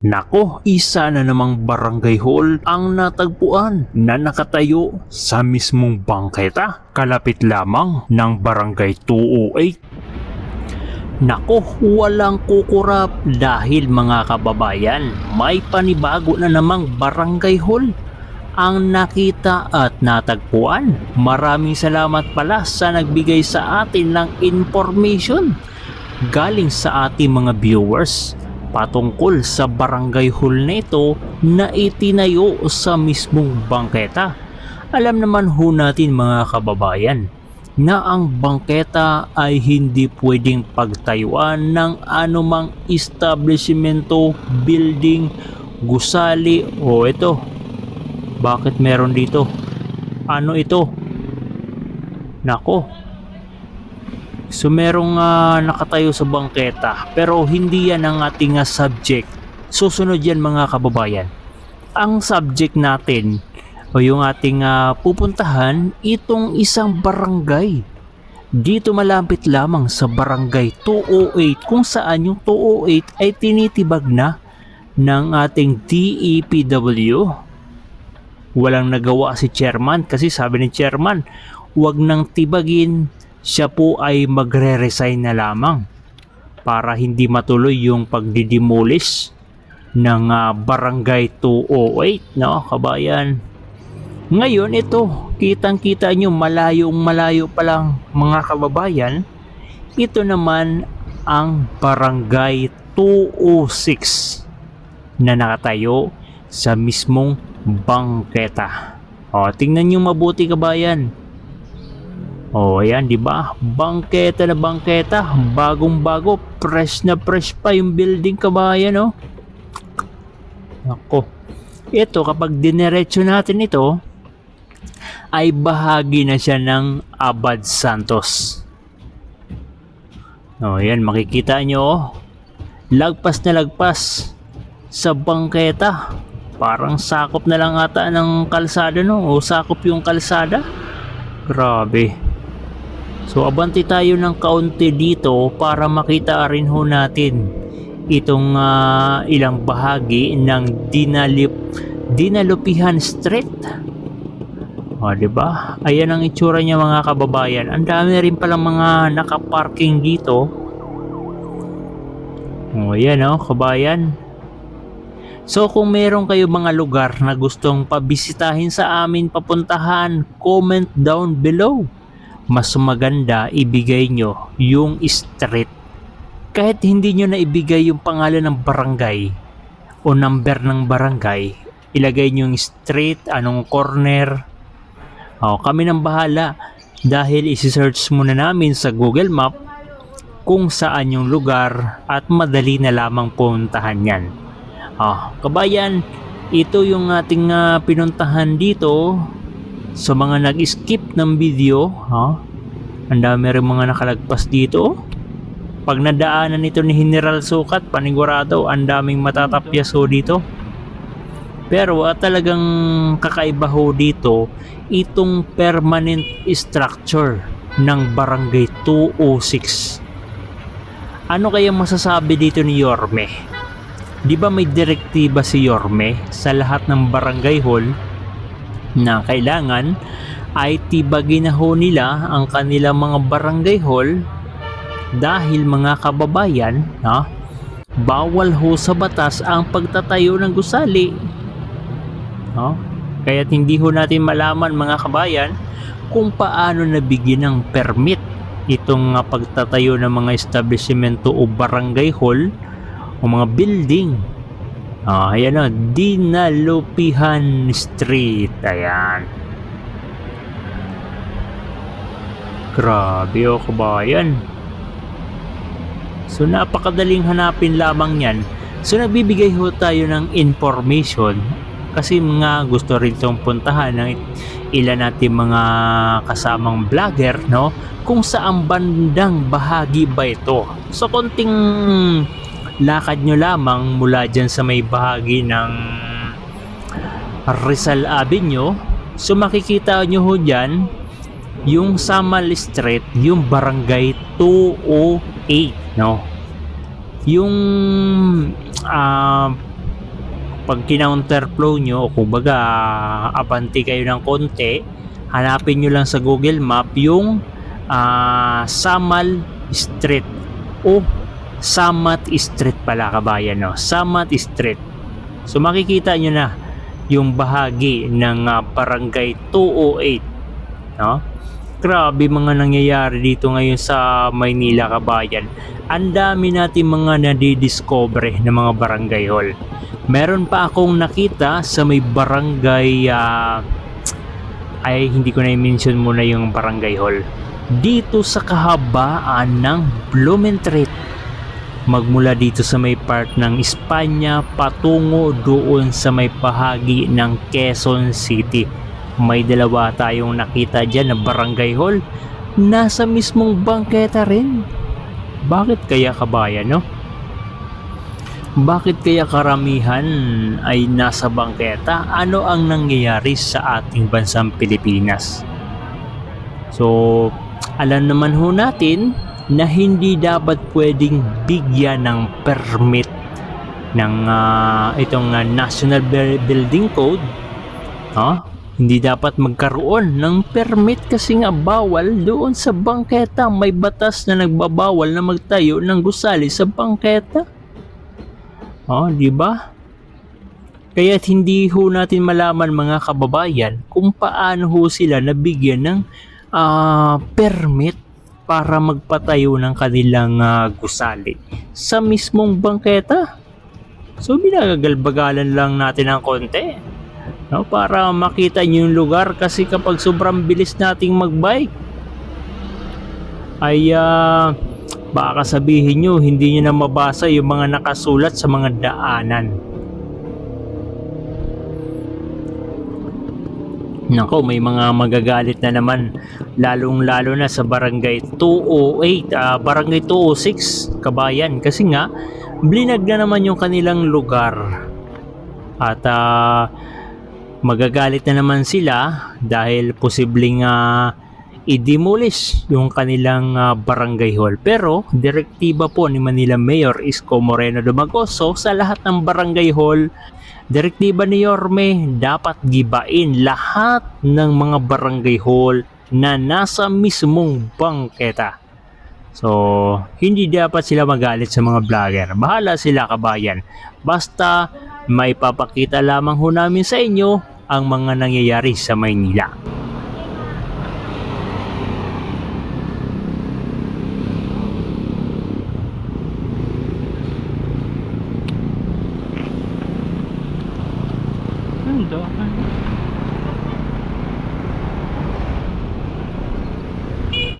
Nako, isa na namang barangay hall ang natagpuan na nakatayo sa mismong bangketa kalapit lamang ng barangay 208. Nako, walang kukurap dahil mga kababayan, may panibago na namang barangay hall ang nakita at natagpuan. Maraming salamat pala sa nagbigay sa atin ng information galing sa ating mga viewers patungkol sa barangay hall nito na itinayo sa mismong bangketa. Alam naman ho natin mga kababayan na ang bangketa ay hindi pwedeng pagtayuan ng anumang establishmento, building, gusali o ito. Bakit meron dito? Ano ito? Nako, So merong ah, nakatayo sa bangketa pero hindi yan ang ating ah, subject. Susunod yan mga kababayan. Ang subject natin o yung ating ah, pupuntahan itong isang barangay. Dito malapit lamang sa barangay 208 kung saan yung 208 ay tinitibag na ng ating DEPW. Walang nagawa si chairman kasi sabi ni chairman, wag nang tibagin siya po ay magre-resign na lamang para hindi matuloy yung pagdidemolish ng ah, barangay 208 no kabayan? Ngayon ito kitang kita nyo malayong malayo pa lang mga kababayan ito naman ang barangay 206 na nakatayo sa mismong bangketa. O tingnan nyo mabuti kabayan Oh, ayan, di ba? Bangketa na bangketa, bagong-bago, fresh na fresh pa yung building kabayan, oh. Ako. Ito, kapag dinerecho natin ito, ay bahagi na siya ng Abad Santos. Oh, ayan, makikita nyo, oh. Lagpas na lagpas sa bangketa. Parang sakop na lang ata ng kalsada, no? O sakop yung kalsada. Grabe. So abanti tayo ng kaunti dito para makita rin ho natin itong ah, ilang bahagi ng Dinalip Dinalupihan Street. O, di ba? Ayan ang itsura niya mga kababayan. Ang dami rin palang mga nakaparking dito. O, ayan o, kabayan. So kung meron kayo mga lugar na gustong pabisitahin sa amin papuntahan, comment down below mas maganda ibigay nyo yung street. Kahit hindi nyo na ibigay yung pangalan ng barangay o number ng barangay, ilagay nyo yung street, anong corner. O, kami nang bahala dahil isi-search muna namin sa Google Map kung saan yung lugar at madali na lamang puntahan yan. O, kabayan, ito yung ating ah, pinuntahan dito sa mga nag-skip ng video, ha? Ang dami rin mga nakalagpas dito. Pag nadaanan nito ni General Sukat, panigurado, ang daming matatapyas ho dito. Pero at talagang kakaiba ho dito, itong permanent structure ng Barangay 206. Ano kaya masasabi dito ni Yorme? Di ba may direktiba si Yorme sa lahat ng barangay hall na kailangan ay tibagin na ho nila ang kanilang mga barangay hall dahil mga kababayan ha, bawal ho sa batas ang pagtatayo ng gusali no? kaya hindi ho natin malaman mga kabayan kung paano nabigyan ng permit itong pagtatayo ng mga establishmento o barangay hall o mga building Ah, ayan o, Dinalupihan Street. Ayan. Grabe o kabayan. So napakadaling hanapin lamang yan. So nagbibigay ho tayo ng information kasi nga gusto rin itong puntahan ng ilan natin mga kasamang vlogger no kung saan bandang bahagi ba ito. So konting lakad nyo lamang mula dyan sa may bahagi ng Rizal Avenue. So makikita nyo ho dyan yung Samal Street yung barangay 208 no? Yung ah, pag kinounterflow nyo, o kumbaga abanti kayo ng konti, hanapin nyo lang sa Google Map yung ah, Samal Street. O Samat Street pala kabayan no? Samat Street. So makikita nyo na yung bahagi ng ah, barangay 208 no? Grabe mga nangyayari dito ngayon sa Maynila kabayan. Ang dami natin mga nadidiscover ng mga barangay hall. Meron pa akong nakita sa may barangay ah, ay hindi ko na i-mention muna yung barangay hall. Dito sa kahabaan ng Blumentritt magmula dito sa may part ng Espanya patungo doon sa may bahagi ng Quezon City may dalawa tayong nakita dyan na barangay hall nasa mismong bangketa rin bakit kaya kabayan no? Bakit kaya karamihan ay nasa bangketa? Ano ang nangyayari sa ating bansang Pilipinas? So, alam naman ho natin na hindi dapat pwedeng bigyan ng permit ng ah, itong ah, National Bu- Building Code. Ha? Hindi dapat magkaroon ng permit kasi nga bawal doon sa bangketa. May batas na nagbabawal na magtayo ng gusali sa bangketa. Oh, di ba? Kaya't hindi ho natin malaman mga kababayan kung paano ho sila nabigyan ng ah, permit para magpatayo ng kanilang ah, gusali sa mismong bangketa. So binagagalbagalan lang natin ng konti no, para makita nyo yung lugar kasi kapag sobrang bilis nating magbike ay ah, baka sabihin nyo hindi nyo na mabasa yung mga nakasulat sa mga daanan. Nako, may mga magagalit na naman lalong lalo na sa barangay 208, ah, barangay 206, Kabayan kasi nga blinag na naman yung kanilang lugar. At ah, magagalit na naman sila dahil posibleng ah, i-demolish yung kanilang ah, barangay hall. Pero direktiba po ni Manila Mayor Isko Moreno Dumagoso sa lahat ng barangay hall Direktiba ni Yorme, dapat gibain lahat ng mga barangay hall na nasa mismong bangketa. So, hindi dapat sila magalit sa mga vlogger. Bahala sila kabayan. Basta may papakita lamang ho namin sa inyo ang mga nangyayari sa Maynila.